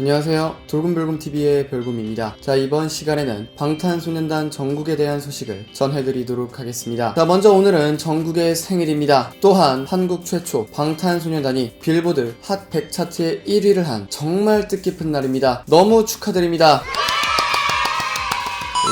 안녕하세요. 돌곰별곰 TV의 별곰입니다. 자, 이번 시간에는 방탄소년단 정국에 대한 소식을 전해드리도록 하겠습니다. 자, 먼저 오늘은 정국의 생일입니다. 또한 한국 최초 방탄소년단이 빌보드 핫 100 차트에 1위를 한 정말 뜻깊은 날입니다. 너무 축하드립니다.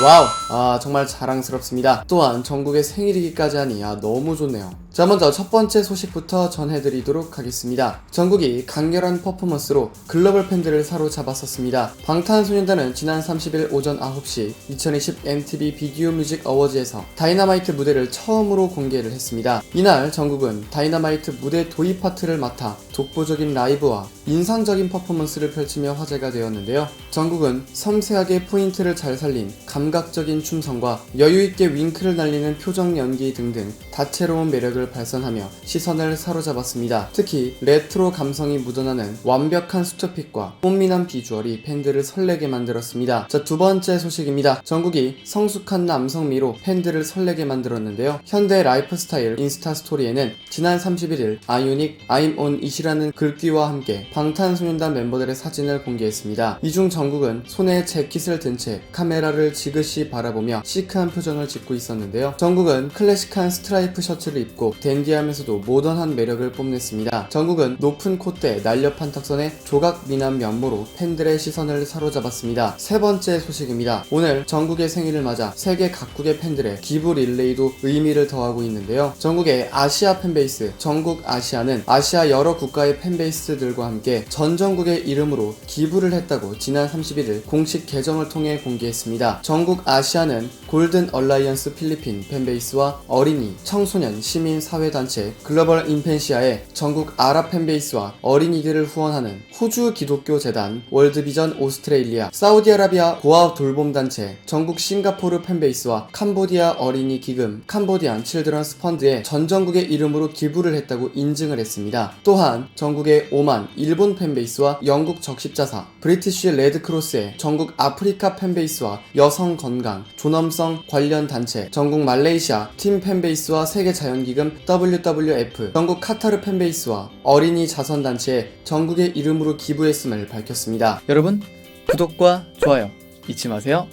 와우! 아, 정말 자랑스럽습니다. 또한 전국의 생일이기까지 하니, 아, 너무 좋네요. 자, 먼저 첫 번째 소식부터 전해드리도록 하겠습니다. 전국이 강렬한 퍼포먼스로 글로벌 팬들을 사로잡았었습니다. 방탄소년단은 지난 30일 오전 9시 2020 MTV 비디오 뮤직 어워즈에서 다이너마이트 무대를 처음으로 공개를 했습니다. 이날 전국은 다이너마이트 무대 도입 파트를 맡아 독보적인 라이브와 인상적인 퍼포먼스를 펼치며 화제가 되었는데요. 전국은 섬세하게 포인트를 잘 살린 감각적인 춤성과 여유있게 윙크를 날리는 표정 연기 등등 다채로운 매력을 발산하며 시선을 사로잡았습니다. 특히 레트로 감성이 묻어나는 완벽한 수트핏과 꽃미남 비주얼이 팬들을 설레게 만들었습니다. 자, 두 번째 소식입니다. 전국이 성숙한 남성미로 팬들을 설레게 만들었는데요. 현대 라이프 스타일 인스타 스토리에는 지난 31일 아이오닉 I'm on it이라는 글귀와 함께 방탄소년단 멤버들의 사진을 공개했습니다. 이중 정국은 손에 재킷을 든 채 카메라를 지그시 바라보며 시크한 표정을 짓고 있었는데요. 정국은 클래식한 스트라이프 셔츠를 입고 댄디하면서도 모던한 매력을 뽐냈습니다. 정국은 높은 콧대, 날렵한 턱선에 조각 미남 면모로 팬들의 시선을 사로잡았습니다. 세 번째 소식입니다. 오늘 정국의 생일을 맞아 세계 각국의 팬들의 기부 릴레이도 의미를 더하고 있는데요. 전국의 아시아 팬베이스, 전국 아시아는 아시아 여러 국가의 팬베이스들과 함께 전 전국의 이름으로 기부를 했다고 지난 31일 공식 계정을 통해 공개했습니다. 전국 아시아는 골든 얼라이언스 필리핀 팬베이스와 어린이, 청소년, 시민 사회단체 글로벌 인펜시아의 전국 아랍 팬베이스와 어린이들을 후원하는 호주 기독교 재단, 월드비전 오스트레일리아, 사우디아라비아 고아 돌봄 단체, 전국 싱가포르 팬베이스와 캄보디아 어린이 기금, 캄보디안 칠드런스 펀드에 전 전국의 이름으로 기부를 했다고 인증을 했습니다. 또한 전국의 오만 일본 팬베이스와 영국 적십자사, 브리티쉬 레드크로스의 전국 아프리카 팬베이스와 여성 건강, 존엄성 관련 단체, 전국 말레이시아 팀 팬베이스와 세계 자연기금 WWF, 전국 카타르 팬베이스와 어린이 자선단체에 전국의 이름으로 기부했음을 밝혔습니다. 여러분, 구독과 좋아요 잊지 마세요.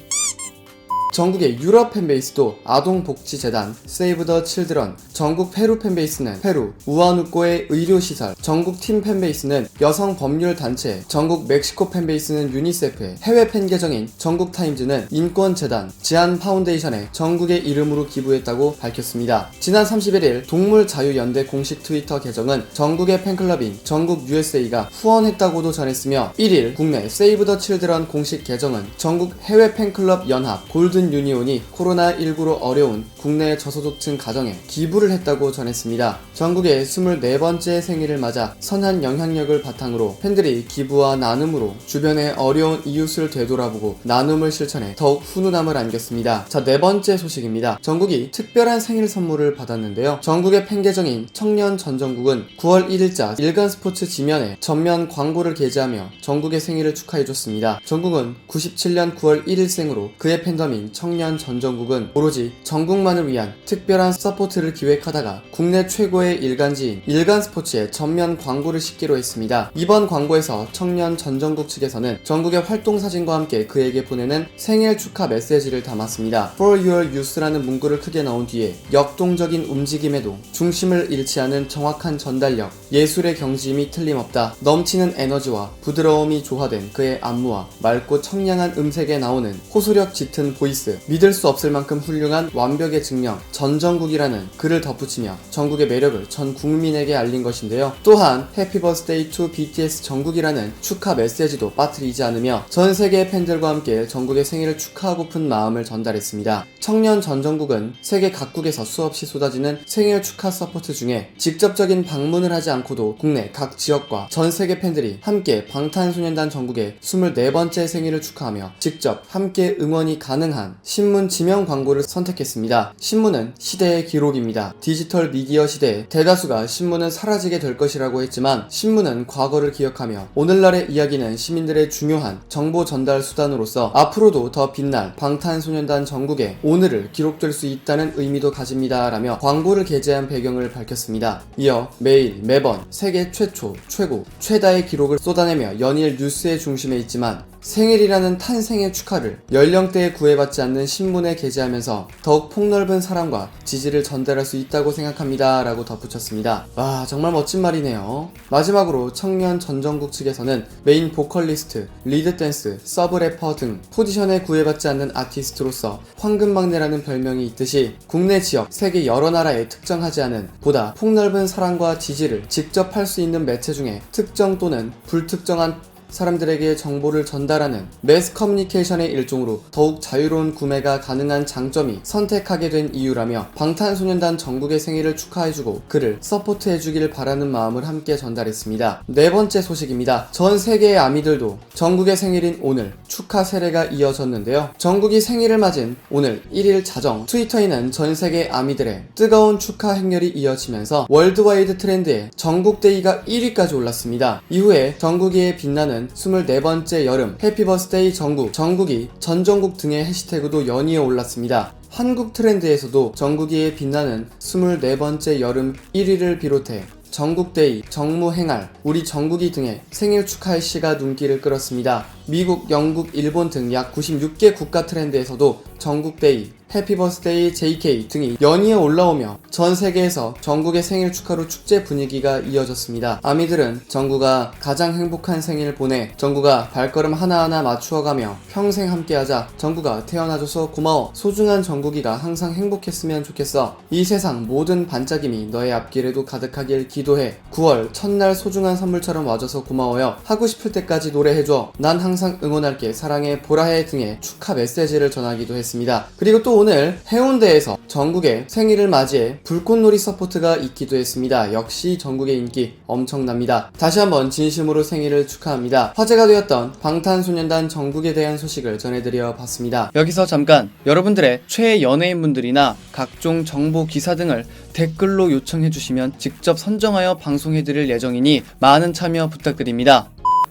전국의 유럽 팬베이스도 아동복지재단, 세이브 더 칠드런, 전국 페루 팬베이스는 페루, 우아누코의 의료시설, 전국 팀 팬베이스는 여성 법률 단체, 전국 멕시코 팬베이스는 유니세프의 해외 팬 계정인 전국 타임즈는 인권재단, 지안 파운데이션에 전국의 이름으로 기부했다고 밝혔습니다. 지난 31일 동물자유연대 공식 트위터 계정은 전국의 팬클럽인 전국 USA가 후원했다고도 전했으며 1일 국내 세이브 더 칠드런 공식 계정은 전국 해외 팬클럽 연합 골든 유니온이 코로나19로 어려운 국내 저소득층 가정에 기부를 했다고 전했습니다. 전국의 24번째 생일을 맞아 선한 영향력을 바탕으로 팬들이 기부와 나눔으로 주변의 어려운 이웃을 되돌아보고 나눔을 실천해 더욱 훈훈함을 안겼습니다. 자, 네 번째 소식입니다. 전국이 특별한 생일 선물을 받았는데요. 전국의 팬 계정인 청년 전정국은 9월 1일자 일간 스포츠 지면에 전면 광고를 게재하며 전국의 생일을 축하해줬습니다. 전국은 97년 9월 1일생으로 그의 팬덤인 청년 전정국은 오로지 전국만을 위한 특별한 서포트를 기획하다가 국내 최고의 일간지인 일간 스포츠에 전면 광고를 싣기로 했습니다. 이번 광고에서 청년 전정국 측에서는 전국의 활동 사진과 함께 그에게 보내는 생일 축하 메시지를 담았습니다. For Your Youth라는 문구를 크게 넣은 뒤에 역동적인 움직임에도 중심을 잃지 않은 정확한 전달력, 예술의 경지임이 틀림없다. 넘치는 에너지와 부드러움이 조화된 그의 안무와 맑고 청량한 음색에 나오는 호소력 짙은 보이스, 믿을 수 없을 만큼 훌륭한 완벽의 증명, 전정국이라는 글을 덧붙이며 전국의 매력을 전 국민에게 알린 것인데요. 또한 해피 버스데이 투 BTS 전국이라는 축하 메시지도 빠뜨리지 않으며 전 세계 팬들과 함께 전국의 생일을 축하하고픈 마음을 전달했습니다. 청년 전정국은 세계 각국에서 수없이 쏟아지는 생일 축하 서포트 중에 직접적인 방문을 하지 않고도 국내 각 지역과 전 세계 팬들이 함께 방탄소년단 전국의 24번째 생일을 축하하며 직접 함께 응원이 가능한 신문 지명 광고를 선택했습니다. 신문은 시대의 기록입니다. 디지털 미디어 시대에 대다수가 신문은 사라지게 될 것이라고 했지만 신문은 과거를 기억하며 오늘날의 이야기는 시민들의 중요한 정보 전달 수단으로서 앞으로도 더 빛날 방탄소년단 전국의 오늘을 기록될 수 있다는 의미도 가집니다. 라며 광고를 게재한 배경을 밝혔습니다. 이어 매일 매번 세계 최초, 최고, 최다의 기록을 쏟아내며 연일 뉴스의 중심에 있지만 생일이라는 탄생의 축하를 연령대에 구애받지 않는 신문에 게재하면서 더욱 폭넓은 사랑과 지지를 전달할 수 있다고 생각합니다. 라고 덧붙였습니다. 와, 정말 멋진 말이네요. 마지막으로 청년 전정국 측에서는 메인 보컬리스트, 리드 댄스, 서브 래퍼 등 포지션에 구애받지 않는 아티스트로서 황금막내라는 별명이 있듯이 국내 지역, 세계 여러 나라에 특정하지 않은 보다 폭넓은 사랑과 지지를 직접 할 수 있는 매체 중에 특정 또는 불특정한 사람들에게 정보를 전달하는 매스 커뮤니케이션의 일종으로 더욱 자유로운 구매가 가능한 장점이 선택하게 된 이유라며 방탄소년단 전국의 생일을 축하해주고 그를 서포트해주길 바라는 마음을 함께 전달했습니다. 네 번째 소식입니다. 전 세계의 아미들도 전국의 생일인 오늘 축하 세례가 이어졌는데요. 전국이 생일을 맞은 오늘 1일 자정 트위터에는 전 세계 아미들의 뜨거운 축하 행렬이 이어지면서 월드와이드 트렌드에 전국데이가 1위까지 올랐습니다. 이후에 전국이의 빛나는 24번째 여름 해피버스데이 전국 전국이 전전국 등의 해시태그도 연이어 올랐습니다. 한국 트렌드에서도 전국이의 빛나는 24번째 여름 1위를 비롯해 전국데이, 정무행할, 우리 전국이 등의 생일 축하 의 시가 눈길을 끌었습니다. 미국, 영국, 일본 등 약 96개 국가 트렌드에서도 전국데이, 해피버스데이 JK 등이 연이어 올라오며 전 세계에서 전국의 생일 축하로 축제 분위기가 이어졌습니다. 아미들은 전구가 가장 행복한 생일 보내. 전구가 발걸음 하나하나 맞추어가며 평생 함께하자. 전구가 태어나줘서 고마워. 소중한 전국이가 항상 행복했으면 좋겠어. 이 세상 모든 반짝임이 너의 앞길에도 가득하길 기도해. 9월 첫날 소중한 선물처럼 와줘서 고마워요. 하고 싶을 때까지 노래해줘. 난 항상 응원할게 사랑해 보라해 등의 축하 메시지를 전하기도 했습니다. 그리고 또 오늘 해운대에서 전국의 생일을 맞이해 불꽃놀이 서포트가 있기도 했습니다. 역시 전국의 인기 엄청납니다. 다시 한번 진심으로 생일을 축하합니다. 화제가 되었던 방탄소년단 전국에 대한 소식을 전해드려 봤습니다. 여기서 잠깐 여러분들의 최애 연예인분들이나 각종 정보 기사 등을 댓글로 요청해 주시면 직접 선정하여 방송해 드릴 예정이니 많은 참여 부탁드립니다.